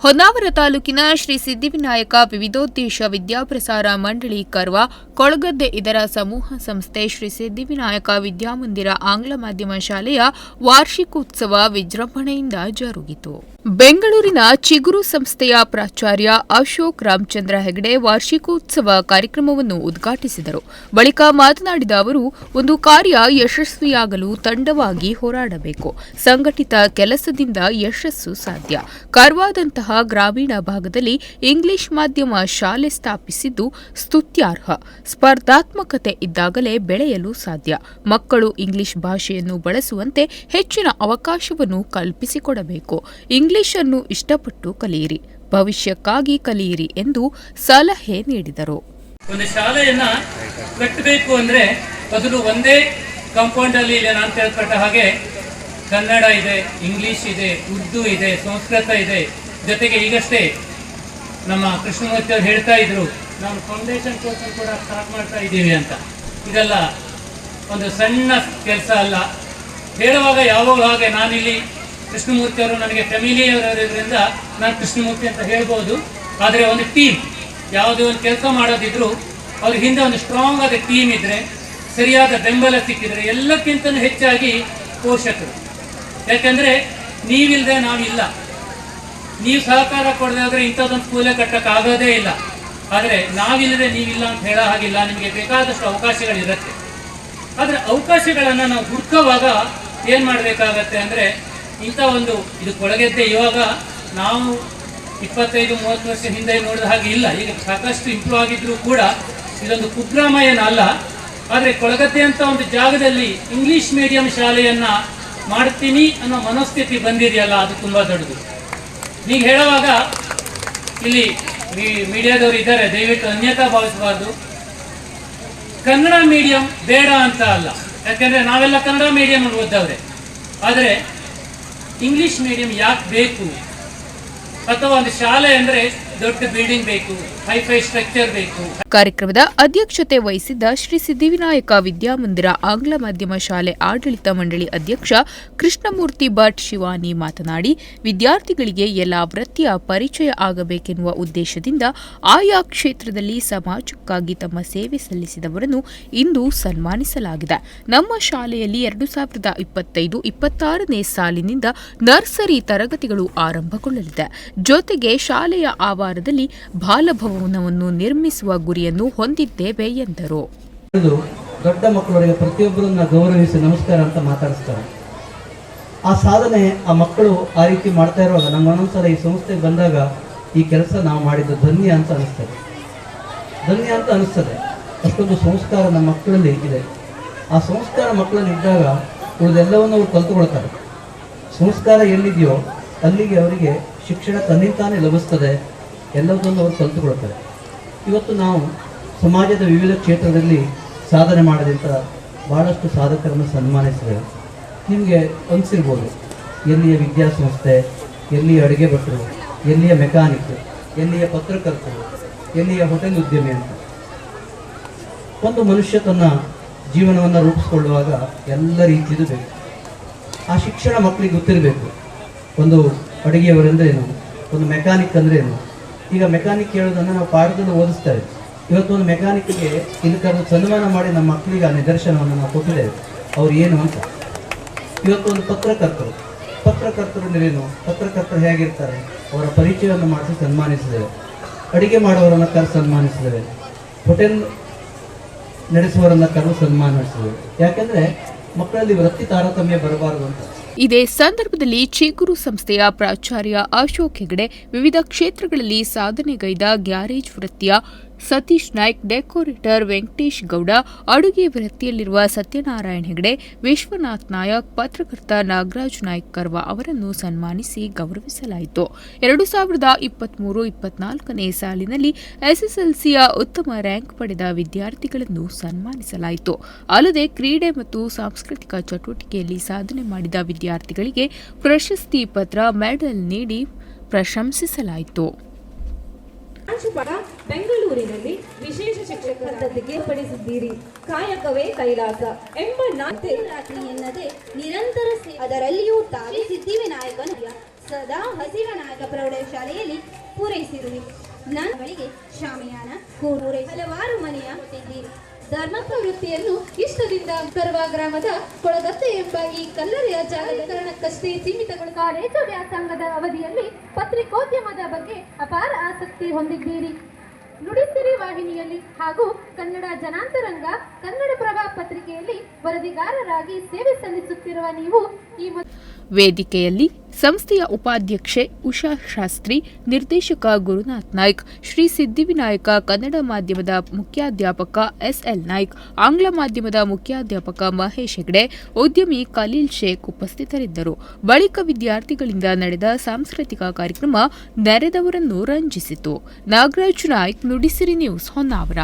ಹೊನ್ನಾವರ ತಾಲೂಕಿನ ಶ್ರೀ ಸಿದ್ಧಿವಿನಾಯಕ ವಿವಿಧೋದ್ದೇಶ ವಿದ್ಯಾಪ್ರಸಾರ ಮಂಡಳಿ ಕರ್ವ ಕೊಳಗದ್ದೆ ಇದರ ಸಮೂಹ ಸಂಸ್ಥೆ ಶ್ರೀ ಸಿದ್ಧಿವಿನಾಯಕ ವಿದ್ಯಾಮಂದಿರ ಆಂಗ್ಲ ಮಾಧ್ಯಮ ಶಾಲೆಯ ವಾರ್ಷಿಕೋತ್ಸವ ವಿಜೃಂಭಣೆಯಿಂದ ಜರುಗಿತು. ಬೆಂಗಳೂರಿನ ಚಿಗುರು ಸಂಸ್ಥೆಯ ಪ್ರಾಚಾರ್ಯ ಅಶೋಕ್ ರಾಮಚಂದ್ರ ಹೆಗಡೆ ವಾರ್ಷಿಕೋತ್ಸವ ಕಾರ್ಯಕ್ರಮವನ್ನು ಉದ್ಘಾಟಿಸಿದರು. ಬಳಿಕ ಮಾತನಾಡಿದ ಅವರು, ಒಂದು ಕಾರ್ಯ ಯಶಸ್ವಿಯಾಗಲು ತಂಡವಾಗಿ ಹೋರಾಡಬೇಕು. ಸಂಘಟಿತ ಕೆಲಸದಿಂದ ಯಶಸ್ಸು ಸಾಧ್ಯ. ಕಾರ್ವಾದಂತಹ ಗ್ರಾಮೀಣ ಭಾಗದಲ್ಲಿ ಇಂಗ್ಲಿಷ್ ಮಾಧ್ಯಮ ಶಾಲೆ ಸ್ಥಾಪಿಸಿದ್ದು ಸ್ತುತ್ಯಾರ್ಹ. ಸ್ಪರ್ಧಾತ್ಮಕತೆ ಇದ್ದಾಗಲೇ ಬೆಳೆಯಲು ಸಾಧ್ಯ. ಮಕ್ಕಳು ಇಂಗ್ಲಿಷ್ ಭಾಷೆಯನ್ನು ಬಳಸುವಂತೆ ಹೆಚ್ಚಿನ ಅವಕಾಶವನ್ನು ಕಲ್ಪಿಸಿಕೊಡಬೇಕು. ಇಂಗ್ಲಿಷ್ ಅನ್ನು ಇಷ್ಟಪಟ್ಟು ಕಲಿಯಿರಿ. ಭವಿಷ್ಯಕ್ಕಾಗಿ ಕಲಿಯಿರಿ ಎಂದು ಸಲಹೆ ನೀಡಿದರು. ಒಂದು ಶಾಲೆಯನ್ನ ಕಟ್ಟಬೇಕು ಅಂದ್ರೆ ಮೊದಲು ಒಂದೇ ಕಾಂಪೌಂಡ್ ಅಲ್ಲಿ ನಾನು ತಿಳ್ಪಟ್ಟ ಹಾಗೆ ಕನ್ನಡ ಇದೆ, ಇಂಗ್ಲಿಷ್ ಇದೆ, ಉರ್ದು ಇದೆ, ಸಂಸ್ಕೃತ ಇದೆ. ಜೊತೆಗೆ ಈಗಷ್ಟೇ ನಮ್ಮ ಕೃಷ್ಣಮೂರ್ತಿ ಅವರು ಹೇಳ್ತಾ ಇದ್ರು ನಾವು ಫೌಂಡೇಶನ್ ಕೋರ್ಸ್ ಕೂಡ ಸ್ಟಾರ್ಟ್ ಮಾಡ್ತಾ ಇದ್ದೀವಿ ಅಂತ. ಇದೆಲ್ಲ ಒಂದು ಸಣ್ಣ ಕೆಲಸ ಅಲ್ಲ. ಹೇಳುವಾಗ ಯಾವಾಗಲೂ ಹಾಗೆ, ನಾನಿಲ್ಲಿ ಕೃಷ್ಣಮೂರ್ತಿ ಅವರು ನನಗೆ ಫ್ಯಾಮಿಲಿಯವರಿದ್ರಿಂದ ನಾನು ಕೃಷ್ಣಮೂರ್ತಿ ಅಂತ ಹೇಳ್ಬೋದು. ಆದರೆ ಒಂದು ಟೀಮ್ ಯಾವುದೇ ಒಂದು ಕೆಲಸ ಮಾಡೋದಿದ್ರು, ಅವ್ರ ಹಿಂದೆ ಒಂದು ಸ್ಟ್ರಾಂಗ್ ಆದ ಟೀಮ್ ಇದ್ರೆ, ಸರಿಯಾದ ಬೆಂಬಲ ಸಿಕ್ಕಿದ್ರೆ ಎಲ್ಲಕ್ಕಿಂತಲೂ ಹೆಚ್ಚಾಗಿ ಪೋಷಕರು. ಯಾಕೆಂದರೆ ನೀವಿಲ್ಲದೆ ನಾವಿಲ್ಲ. ನೀವು ಸಹಕಾರ ಕೊಡದೆ ಹೋದ್ರೆ ಇಂಥದ್ದೊಂದು ಸ್ಕೂಲೇ ಕಟ್ಟಕ್ಕೆ ಆಗೋದೇ ಇಲ್ಲ. ಆದರೆ ನಾವಿಲ್ಲದೆ ನೀವಿಲ್ಲ ಅಂತ ಹೇಳೋ ಹಾಗಿಲ್ಲ, ನಿಮಗೆ ಬೇಕಾದಷ್ಟು ಅವಕಾಶಗಳಿರುತ್ತೆ. ಆದರೆ ಅವಕಾಶಗಳನ್ನು ನಾವು ಹುಡ್ಕೋವಾಗ ಏನು ಮಾಡಬೇಕಾಗತ್ತೆ ಅಂದರೆ ಇಂಥ ಒಂದು ಇದು ಕೊಳಗೆದ್ದೆ ಇವಾಗ ನಾವು ಇಪ್ಪತ್ತೈದು, ಮೂವತ್ತು ವರ್ಷ ಹಿಂದೆ ನೋಡಿದ ಹಾಗೆ ಇಲ್ಲ. ಈಗ ಸಾಕಷ್ಟು ಇಂಪ್ರೂವ್ ಆಗಿದ್ರು ಕೂಡ ಇದೊಂದು ಕುಗ್ರಾಮ ಏನಲ್ಲ ಆದರೆ ಕೊಳಗದ್ದೆ ಅಂತ ಒಂದು ಜಾಗದಲ್ಲಿ ಇಂಗ್ಲಿಷ್ ಮೀಡಿಯಂ ಶಾಲೆಯನ್ನ ಮಾಡ್ತೀನಿ ಅನ್ನೋ ಮನಸ್ಥಿತಿ ಬಂದಿದೆಯಲ್ಲ, ಅದು ತುಂಬಾ ದೊಡ್ಡದು. ನೀವು ಹೇಳುವಾಗ ಇಲ್ಲಿ ಮೀಡಿಯಾದವರು ಇದ್ದಾರೆ, ದಯವಿಟ್ಟು ಅನ್ಯತಾ ಭಾವಿಸಬಾರ್ದು. ಕನ್ನಡ ಮೀಡಿಯಂ ಬೇಡ ಅಂತ ಅಲ್ಲ. ಯಾಕಂದ್ರೆ ನಾವೆಲ್ಲ ಕನ್ನಡ ಮೀಡಿಯಂ ಓದ್ದವ್ರೆ. ಆದರೆ ಇಂಗ್ಲಿಷ್ ಮೀಡಿಯಂ ಯಾಕೆ ಬೇಕು? ಅಥವಾ ಒಂದು ಶಾಲೆ ಅಂದರೆ ದೊಡ್ಡ ಬಿಲ್ಡಿಂಗ್ ಬೇಕು? ಹೈಫೈ ಕಾರ್ಯಕ್ರಮದ ಅಧ್ಯಕ್ಷತೆ ವಹಿಸಿದ್ದ ಶ್ರೀ ಸಿದ್ಧಿವಿನಾಯಕ ವಿದ್ಯಾಮಂದಿರ ಆಂಗ್ಲ ಮಾಧ್ಯಮ ಶಾಲೆ ಆಡಳಿತ ಮಂಡಳಿ ಅಧ್ಯಕ್ಷ ಕೃಷ್ಣಮೂರ್ತಿ ಭಟ್ ಶಿವಾನಿ ಮಾತನಾಡಿ, ವಿದ್ಯಾರ್ಥಿಗಳಿಗೆ ಎಲ್ಲ ವೃತ್ತಿಯ ಪರಿಚಯ ಆಗಬೇಕೆನ್ನುವ ಉದ್ದೇಶದಿಂದ ಆಯಾ ಕ್ಷೇತ್ರದಲ್ಲಿ ಸಮಾಜಕ್ಕಾಗಿ ತಮ್ಮ ಸೇವೆ ಸಲ್ಲಿಸಿದವರನ್ನು ಇಂದು ಸನ್ಮಾನಿಸಲಾಗಿದೆ. ನಮ್ಮ ಶಾಲೆಯಲ್ಲಿ ಎರಡು ಸಾವಿರದ ಇಪ್ಪತ್ತೈದು ಇಪ್ಪತ್ತಾರನೇ ಸಾಲಿನಿಂದ ನರ್ಸರಿ ತರಗತಿಗಳು ಆರಂಭಗೊಳ್ಳಲಿದೆ. ಜೊತೆಗೆ ಶಾಲೆಯ ಆವಾರದಲ್ಲಿ ಬಾಲಭವನವನ್ನು ನಿರ್ಮಿಸುವ ಗುರಿಯನ್ನು ಹೊಂದಿದ್ದೇವೆ ಎಂದರು. ದೊಡ್ಡ ಮಕ್ಕಳವರಿಗೆ ಪ್ರತಿಯೊಬ್ಬರನ್ನ ಗೌರವಿಸಿ ನಮಸ್ಕಾರ ಅಂತ ಮಾತಾಡಿಸ್ತಾರೆ. ಆ ಸಾಧನೆ ಆ ಮಕ್ಕಳು ಆ ರೀತಿ ಮಾಡ್ತಾ ಇರುವಾಗ ನಮ್ಮ ಒಂದೊಂದ್ಸಲ ಈ ಸಂಸ್ಥೆಗೆ ಬಂದಾಗ ಈ ಕೆಲಸ ನಾವು ಮಾಡಿದ್ದು ಧನ್ಯ ಅಂತ ಅನಿಸ್ತದೆ. ಧನ್ಯ ಅಂತ ಅನಿಸ್ತದೆ. ಅಷ್ಟೊಂದು ಸಂಸ್ಕಾರ ನಮ್ಮ ಮಕ್ಕಳಲ್ಲಿ ಇದೆ. ಆ ಸಂಸ್ಕಾರ ಮಕ್ಕಳಲ್ಲಿ ಇದ್ದಾಗ ಉಳಿದೆಲ್ಲವನ್ನು ಅವ್ರು ಕಲ್ತುಕೊಳ್ತಾರೆ. ಸಂಸ್ಕಾರ ಎಲ್ಲಿದೆಯೋ ಅಲ್ಲಿಗೆ ಅವರಿಗೆ ಶಿಕ್ಷಣ ತನ್ನಿಂತಾನೇ ಲಭಿಸ್ತದೆ. ಎಲ್ಲದನ್ನು ಅವರು ಕಲಿತುಕೊಳ್ತಾರೆ ಇವತ್ತು ನಾವು ಸಮಾಜದ ವಿವಿಧ ಕ್ಷೇತ್ರದಲ್ಲಿ ಸಾಧನೆ ಮಾಡಿದಂಥ ಭಾಳಷ್ಟು ಸಾಧಕರನ್ನು ಸನ್ಮಾನಿಸಿದ್ದೇವೆ. ನಿಮಗೆ ಅನಿಸಿರ್ಬೋದು, ಎಲ್ಲಿಯ ವಿದ್ಯಾಸಂಸ್ಥೆ, ಎಲ್ಲಿಯ ಅಡುಗೆ ಭಟ್ರು, ಎಲ್ಲಿಯ ಮೆಕ್ಯಾನಿಕ್, ಎಲ್ಲಿಯ ಪತ್ರಕರ್ತರು, ಎಲ್ಲಿಯ ಹೋಟೆಲ್ ಉದ್ಯಮಿ ಅಂತ. ಒಂದು ಮನುಷ್ಯ ತನ್ನ ಜೀವನವನ್ನು ರೂಪಿಸ್ಕೊಳ್ಳುವಾಗ ಎಲ್ಲ ರೀತಿಯದು ಬೇಕು. ಆ ಶಿಕ್ಷಣ ಮಕ್ಕಳಿಗೆ ಗೊತ್ತಿರಬೇಕು. ಒಂದು ಅಡುಗೆಯವರೆಂದ್ರೇನು? ಒಂದು ಮೆಕ್ಯಾನಿಕ್ ಅಂದ್ರೆ ಏನು ಈಗ ಮೆಕ್ಯಾನಿಕ್ ಹೇಳೋದನ್ನು ನಾವು ಪಾಠದಲ್ಲಿ ಓದಿಸ್ತೇವೆ ಇವತ್ತು ಒಂದು ಮೆಕ್ಯಾನಿಕ್ಗೆ ಇಲ್ಲಿ ಸನ್ಮಾನ ಮಾಡಿ ನಮ್ಮ ಮಕ್ಕಳಿಗೆ ಆ ನಿದರ್ಶನವನ್ನು ನಾವು ಕೊಟ್ಟಿದ್ದೇವೆ. ಅವ್ರು ಏನು ಅಂತ. ಇವತ್ತು ಒಂದು ಪತ್ರಕರ್ತರು ಪತ್ರಕರ್ತರು ನೀವೇನು ಪತ್ರಕರ್ತರು ಹೇಗಿರ್ತಾರೆ? ಅವರ ಪರಿಚಯವನ್ನು ಮಾಡಿಸಿ ಸನ್ಮಾನಿಸಿದ್ದೇವೆ. ಅಡಿಗೆ ಮಾಡುವವರನ್ನು ಕರೆದು ಸನ್ಮಾನಿಸಿದ್ದೇವೆ. ಹೋಟೆಲ್ ನಡೆಸುವವರನ್ನು ಕರೆದು ಸನ್ಮಾನಿಸಿದ್ದೇವೆ. ಯಾಕೆಂದರೆ ಮಕ್ಕಳಲ್ಲಿ ವೃತ್ತಿ ತಾರತಮ್ಯ ಬರಬಾರದು ಅಂತ. ಇದೇ ಸಂದರ್ಭದಲ್ಲಿ ಚೀಗುರು ಸಂಸ್ಥೆಯ ಪ್ರಾಚಾರ್ಯ ಅಶೋಕ್ ಹೆಗಡೆ ವಿವಿಧ ಕ್ಷೇತ್ರಗಳಲ್ಲಿ ಸಾಧನೆಗೈದ ಗ್ಯಾರೇಜ್ ವೃತ್ತಿಯ ಸತೀಶ್ ನಾಯ್ಕ್, ಡೆಕೋರೇಟರ್ ವೆಂಕಟೇಶ್ ಗೌಡ, ಅಡುಗೆ ವೃತ್ತಿಯಲ್ಲಿರುವ ಸತ್ಯನಾರಾಯಣ ಹೆಗಡೆ, ವಿಶ್ವನಾಥ್ ನಾಯಕ್, ಪತ್ರಕರ್ತ ನಾಗರಾಜ್ ನಾಯ್ಕ್ ಕರ್ವ ಅವರನ್ನು ಸನ್ಮಾನಿಸಿ ಗೌರವಿಸಲಾಯಿತು. ಎರಡು ಸಾವಿರದ ಇಪ್ಪತ್ಮೂರು ಇಪ್ಪತ್ನಾಲ್ಕನೇ ಸಾಲಿನಲ್ಲಿ ಎಸ್ಎಸ್ಎಲ್ಸಿಯ ಉತ್ತಮ ರ್ಯಾಂಕ್ ಪಡೆದ ವಿದ್ಯಾರ್ಥಿಗಳನ್ನು ಸನ್ಮಾನಿಸಲಾಯಿತು. ಅಲ್ಲದೆ ಕ್ರೀಡೆ ಮತ್ತು ಸಾಂಸ್ಕೃತಿಕ ಚಟುವಟಿಕೆಯಲ್ಲಿ ಸಾಧನೆ ಮಾಡಿದ ವಿದ್ಯಾರ್ಥಿಗಳಿಗೆ ಪ್ರಶಸ್ತಿ ಪತ್ರ, ಮೆಡಲ್ ನೀಡಿ ಪ್ರಶಂಸಿಸಲಾಯಿತು. ಪ್ರಾಂಶುಪಾಲ ಬೆಂಗಳೂರಿನಲ್ಲಿ ವಿಶೇಷ ಶಿಕ್ಷಕ ಪದ್ಧತಿಗೆ ಏರ್ಪಡಿಸಿದ್ದೀರಿ. ಕಾಯಕವೇ ಕೈಲಾಸ ಎಂಬ ನಾತೆ ರಾತ್ರಿ ಎನ್ನದೆ ನಿರಂತರ ಅದರಲ್ಲಿಯೂ ತಾವೇ ಸಿದ್ಧಿವಿನಾಯಕನ ಸದಾ ಹಸಿರ ನಾಯಕ ಪ್ರೌಢಶಾಲೆಯಲ್ಲಿ ಪೂರೈಸಿರುವೆ. ನನ್ನಗಳಿಗೆ ಶಾಮಿಯಾನ ಕೂರೂರೈ ಹಲವಾರು ಮನೆಯ ಕೊಟ್ಟಿದ್ದೀರಿ ಧರ್ಮ ಪ್ರವೃತ್ತಿಯನ್ನು ಇಷ್ಟದಿಂದ ಬರುವ ಗ್ರಾಮದ ಕೊಳಗತ್ತೆ ಎಂಬ ಈ ಕಲ್ಲರೆಯ ಜಾಗೀಕರಣಕ್ಕಷ್ಟೇ ಸೀಮಿತಗಳು. ಕಾಲೇಜು ವ್ಯಾಸಂಗದ ಅವಧಿಯಲ್ಲಿ ಪತ್ರಿಕೋದ್ಯಮದ ಬಗ್ಗೆ ಅಪಾರ ಆಸಕ್ತಿ ಹೊಂದಿದ್ದೀರಿ. ನುಡಿಸಿರಿ ವಾಹಿನಿಯಲ್ಲಿ ಹಾಗೂ ಕನ್ನಡ ಜನಾಂತರಂಗ ಕನ್ನಡ ಪ್ರಭಾ ಪತ್ರಿಕೆಯಲ್ಲಿ ವರದಿಗಾರರಾಗಿ ಸೇವೆ ಸಲ್ಲಿಸುತ್ತಿರುವ ನೀವು ಈ ವೇದಿಕೆಯಲ್ಲಿ ಸಂಸ್ಥೆಯ ಉಪಾಧ್ಯಕ್ಷೆ ಉಷಾ ಶಾಸ್ತ್ರಿ, ನಿರ್ದೇಶಕ ಗುರುನಾಥ್ ನಾಯ್ಕ್, ಶ್ರೀ ಸಿದ್ದಿವಿನಾಯಕ ಕನ್ನಡ ಮಾಧ್ಯಮದ ಮುಖ್ಯಾಧ್ಯಾಪಕ ಎಸ್ಎಲ್ ನಾಯ್ಕ್, ಆಂಗ್ಲ ಮಾಧ್ಯಮದ ಮುಖ್ಯಾಧ್ಯಾಪಕ ಮಹೇಶ್ ಹೆಗ್ಡೆ, ಉದ್ಯಮಿ ಖಲೀಲ್ ಶೇಖ್ ಉಪಸ್ಥಿತರಿದ್ದರು. ಬಳಿಕ ವಿದ್ಯಾರ್ಥಿಗಳಿಂದ ನಡೆದ ಸಾಂಸ್ಕೃತಿಕ ಕಾರ್ಯಕ್ರಮ ನೆರೆದವರನ್ನು ರಂಜಿಸಿತು. ನಾಗರಾಜ್ ನಾಯ್ಕ್ ನುಡಿಸಿರಿ ನ್ಯೂಸ್ ಹೊನ್ನಾವರ.